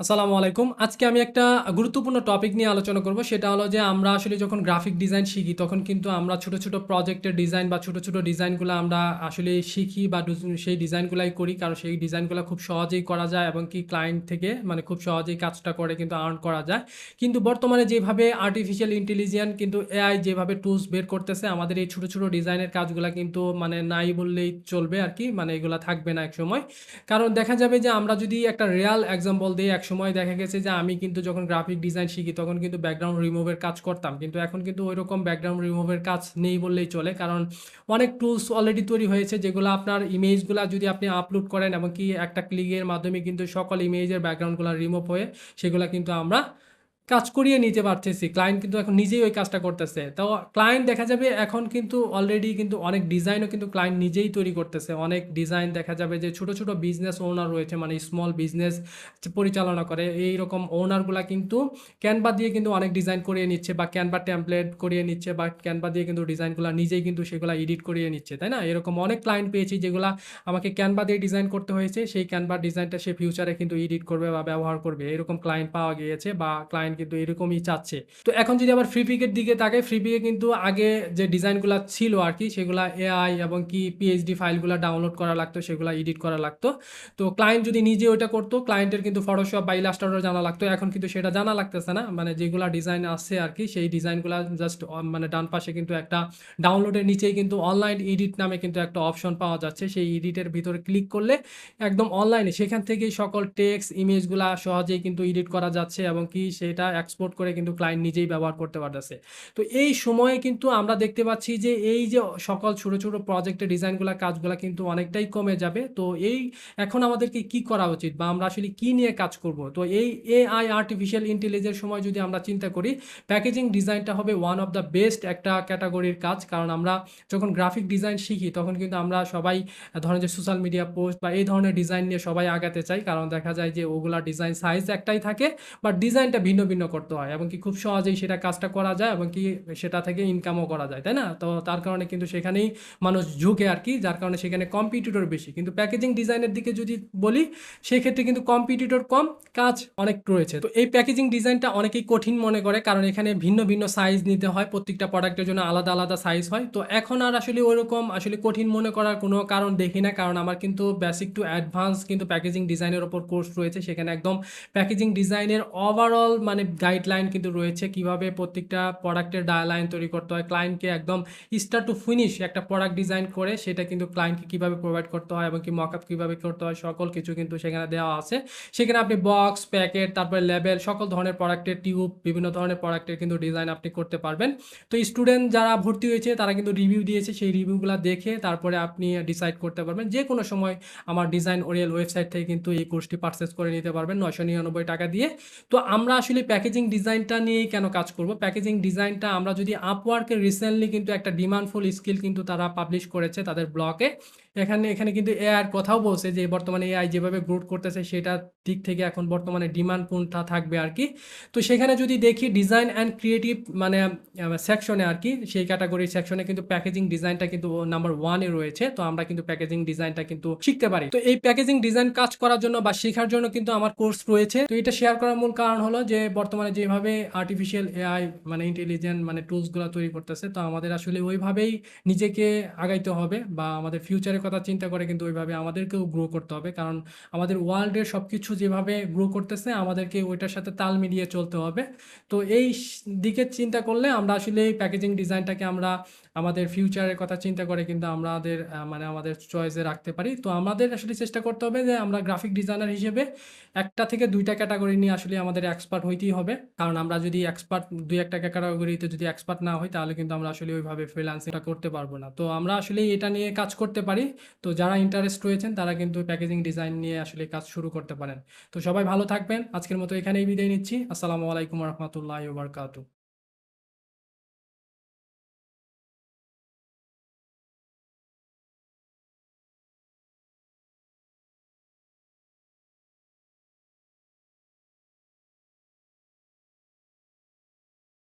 আসসালামু আলাইকুম। আজকে আমি একটা গুরুত্বপূর্ণ টপিক নিয়ে আলোচনা করব। সেটা হলো যে আমরা আসলে যখন গ্রাফিক ডিজাইন শিখি তখন কিন্তু আমরা ছোট, ছোট প্রজেক্টের ডিজাইন বা ছোট, ছোট ডিজাইনগুলো আমরা আসলে শিখি বা সেই ডিজাইনগুলাই করি। কারণ সেই ডিজাইনগুলো খুব সহজেই করা যায় এবং কি ক্লায়েন্ট থেকে মানে খুব সহজেই কাজটা করে কিন্তু আর্ন করা যায়। কিন্তু বর্তমানে যেভাবে আর্টিফিশিয়াল ইন্টেলিজেন্স কিন্তু এআই যেভাবে টুলস বের করতেছে আমাদের এই ছোট, ছোট ডিজাইনের কাজগুলা কিন্তু মানে নাই বললেই চলবে আর কি মানে এগুলা থাকবে না একসময়। কারণ দেখা যাবে যে আমরা যদি একটা রিয়াল এক্সাম্পল দেই একসময় দেখা গেছে যে আমি কিন্তু যখন গ্রাফিক ডিজাইন শিখি, তখন কিন্তু ব্যাকগ্রাউন্ড রিমুভের কাজ করতাম। কিন্তু এখন কিন্তু ঐরকম ব্যাকগ্রাউন্ড রিমুভের কাজ নেই বললেই চলে। কারণ অনেক টুলস অলরেডি তৈরি হয়েছে, যেগুলো আপনার ইমেজগুলো যদি আপনি আপলোড করেন এবং কি একটা ক্লিকের মাধ্যমে কিন্তু সকল ইমেজের ব্যাকগ্রাউন্ডগুলো রিমুভ হয়ে, সেগুলো কিন্তু আমরা কাজ করিয়ে নিতে পারতেছি। ক্লায়েন্ট কিন্তু এখন নিজেই ওই কাজটা করতেছে। তো ক্লায়েন্ট দেখা যাবে এখন কিন্তু অলরেডি কিন্তু অনেক ডিজাইনও কিন্তু ক্লায়েন্ট নিজেই তৈরি করতেছে। অনেক ডিজাইন দেখা যাবে যে ছোট, ছোট বিজনেস ওনার রয়েছে মানে স্মল বিজনেস পরিচালনা করে। এই রকম ওনারগুলা কিন্তু ক্যানভা দিয়ে কিন্তু অনেক ডিজাইন করিয়ে নিচ্ছে বা ক্যানভা টেমপ্লেট করিয়ে নিচ্ছে বা ক্যানভা দিয়ে কিন্তু ডিজাইনগুলা নিজেই কিন্তু সেগুলা এডিট করিয়ে নিচ্ছে। তাই না? এরকম অনেক ক্লায়েন্ট পেয়েছি যেগুলা আমাকে ক্যানভা দিয়ে ডিজাইন করতে হয়েছে। সেই ক্যানভা ডিজাইনটা সে ফিউচারে কিন্তু এডিট করবে বা ব্যবহার করবে। এরকম ক্লায়েন্ট পাওয়া গিয়েছে বা ক্লায়েন্ট কিন্তু এরকমই চাচ্ছে। তো এখন যদি আবার ফ্রিপিকের দিকে তাকাই, ফ্রিপিকে কিন্তু আগে যে ডিজাইনগুলা ছিল আর কি সেগুলা এআই এবং কি পিএইচডি ফাইলগুলা ডাউনলোড করা লাগতো, সেগুলা এডিট করা লাগতো। তো ক্লায়েন্ট যদি নিজে ওইটা করতো, ক্লায়েন্টের কিন্তু ফটোশপ বা ইলাস্ট্রেটর জানা লাগতো। এখন কিন্তু সেটা জানা লাগতেছে না। মানে যেগুলা ডিজাইন আছে আরকি সেই ডিজাইনগুলা জাস্ট মানে ডান পাশে কিন্তু একটা ডাউনলোডের নিচেই কিন্তু অনলাইন এডিট নামে কিন্তু একটা অপশন পাওয়া যাচ্ছে। সেই এডিটের ভিতরে ক্লিক করলে একদম অনলাইনে সেখান থেকেই সকল টেক্সট, ইমেজগুলা সহজেই কিন্তু এডিট করা যাচ্ছে এবং কি সেটা এক্সপোর্ট করে কিন্তু ক্লায়েন্ট নিজেই ব্যবহার করতে পারতেছে। তো এই সময়ে কিন্তু আমরা দেখতে পাচ্ছি যে এই যে সকল ছোট, ছোট প্রজেক্টের ডিজাইনগুলা কাজগুলা কিন্তু অনেকটাই কমে যাবে। তো এই এখন আমাদেরকে কি করা উচিত বা আমরা আসলে কি নিয়ে কাজ করব? তো এই এআই আর্টিফিশিয়াল ইন্টেলিজেন্স সময় যদি আমরা চিন্তা করি প্যাকেজিং ডিজাইনটা হবে ওয়ান অফ দ্য বেস্ট একটা ক্যাটাগরির কাজ। কারণ আমরা যখন গ্রাফিক ডিজাইন শিখি তখন কিন্তু আমরা সবাই ধরেন যে সোশ্যাল মিডিয়া পোস্ট বা এই ধরনের ডিজাইন নিয়ে সবাই আগাতে চাই। কারণ দেখা যায় যে ওগুলা ডিজাইন সাইজ একটাই থাকে বাট ডিজাইনটা ভিন্ন, ভিন্ন করতে হয় এবং কি খুব সহজেই সেটা কাজটা করা যায় এবং কি সেটা থেকে ইনকামও করা যায়। তাই না? তো তার কারণে কিন্তু সেখানেই মানুষ ঝুঁকে আর কি যার কারণে সেখানে কম্পিটিটর বেশি। কিন্তু প্যাকেজিং ডিজাইনের দিকে যদি বলি সেক্ষেত্রে কিন্তু কম্পিটিটর কম, কাজ অনেক রয়েছে। তো এই প্যাকেজিং ডিজাইনটা অনেকেই কঠিন মনে করে কারণ এখানে ভিন্ন, ভিন্ন সাইজ নিতে হয়। প্রত্যেকটা প্রোডাক্টের জন্য আলাদা, আলাদা সাইজ হয়। তো এখন আর আসলে ওইরকম আসলে কঠিন মনে করার কোনো কারণ দেখি না। কারণ আমার কিন্তু বেসিক টু অ্যাডভান্স কিন্তু প্যাকেজিং ডিজাইনের ওপর কোর্স রয়েছে। সেখানে একদম প্যাকেজিং ডিজাইনের ওভারঅল মানে গাইডলাইন কিন্তু রয়েছে। কীভাবে প্রত্যেকটা প্রোডাক্টের ডায়ালাইন তৈরি করতে হয়। ক্লায়েন্টকে একদম স্টার্ট টু ফিনিশ একটা প্রোডাক্ট ডিজাইন করে সেটা কিন্তু ক্লায়েন্টকে কীভাবে প্রোভাইড করতে হয় এবং কি মকআপ কীভাবে করতে হয় সকল কিছু কিন্তু সেখানে দেওয়া আছে। সেখানে আপনি বক্স, প্যাকেট, তারপরে লেবেল সকল ধরনের প্রোডাক্টের টিউব বিভিন্ন ধরনের প্রোডাক্টের কিন্তু ডিজাইন আপনি করতে পারবেন। তো স্টুডেন্ট যারা ভর্তি হয়েছে তারা কিন্তু রিভিউ দিয়েছে। সেই রিভিউগুলা দেখে তারপরে আপনি ডিসাইড করতে পারবেন। যে কোনো সময় আমার ডিজাইন ওরিয়েল ওয়েবসাইট থেকে কিন্তু এই কোর্সটি পারচেজ করে নিতে পারবেন ৳৯৯৯ দিয়ে। তো আমরা আসলে প্যাকেজিং ডিজাইনটা নিয়েই কেন কাজ করব? প্যাকেজিং ডিজাইনটা আমরা যদি আপওয়ার্কে রিসেন্টলি কিন্তু একটা ডিমান্ডফুল স্কিল কিন্তু তারা পাবলিশ করেছে তাদের ব্লগে। এখানে এখানে কিন্তু এআই এর কথাও বলছে যে, বর্তমানে এআই যেভাবে গ্রোথ করতেছে, সেটার দিক থেকে এখন বর্তমানে ডিমান্ড কোনটা থাকবে আর কি তো সেখানে যদি দেখি ডিজাইন অ্যান্ড ক্রিয়েটিভ মানে সেকশনে আর কি, সেই ক্যাটাগরি সেকশনে কিন্তু প্যাকেজিং ডিজাইনটা কিন্তু নাম্বার 1 এ রয়েছে। তো আমরা কিন্তু প্যাকেজিং ডিজাইনটা কিন্তু শিখতে পারি। তো এই প্যাকেজিং ডিজাইন কাজ করার জন্য বা শেখার জন্য কিন্তু আমার কোর্স রয়েছে। তো এটা শেয়ার করার মূল কারণ হলো যে, বর্তমানে যেভাবে আর্টিফিশিয়াল এআই মানে ইন্টেলিজেন্ট মানে টুলসগুলা তৈরি করতেছে, তো আমাদের আসলে ওইভাবেই নিজেকে আগাইতে হবে বা আমাদের ফিউচারের কথা চিন্তা করে কিন্তু ওইভাবে আমাদেরকেও গ্রো করতে হবে। কারণ আমাদের ওয়ার্ল্ডের সব কিছু যেভাবে গ্রো করতেছে, আমাদেরকে ওইটার সাথে তাল মিলিয়ে চলতে হবে। তো এই দিকে চিন্তা করলে আমরা আসলে প্যাকেজিং ডিজাইনটাকে আমরা আমাদের ফিউচারের কথা চিন্তা করে কিন্তু আমাদের মানে আমাদের চয়েসে রাখতে পারি। তো আমাদের আসলে চেষ্টা করতে হবে যে আমরা গ্রাফিক ডিজাইনার হিসেবে একটা থেকে দুইটা ক্যাটাগরি নিয়ে আসলে আমাদের এক্সপার্ট হইতেই হবে। কারণ আমরা যদি এক্সপার্ট দুই একটা ক্যাটাগরিতে যদি এক্সপার্ট না হই, তাহলে কিন্তু আমরা আসলে ওইভাবে ফ্রিল্যান্সিংটা করতে পারব না। তো আমরা আসলে এটা নিয়ে কাজ করতে পারি। তো যারা ইন্টারেস্ট রয়েছেন, তারা কিন্তু প্যাকেজিং ডিজাইন নিয়ে আসলে কাজ শুরু করতে পারেন। তো সবাই ভালো থাকবেন। আজকের মতো এখানেই বিদায় নিচ্ছি। আসসালামু আলাইকুম রাহমাতুল্লাহি ওয়া বারাকাতুহু।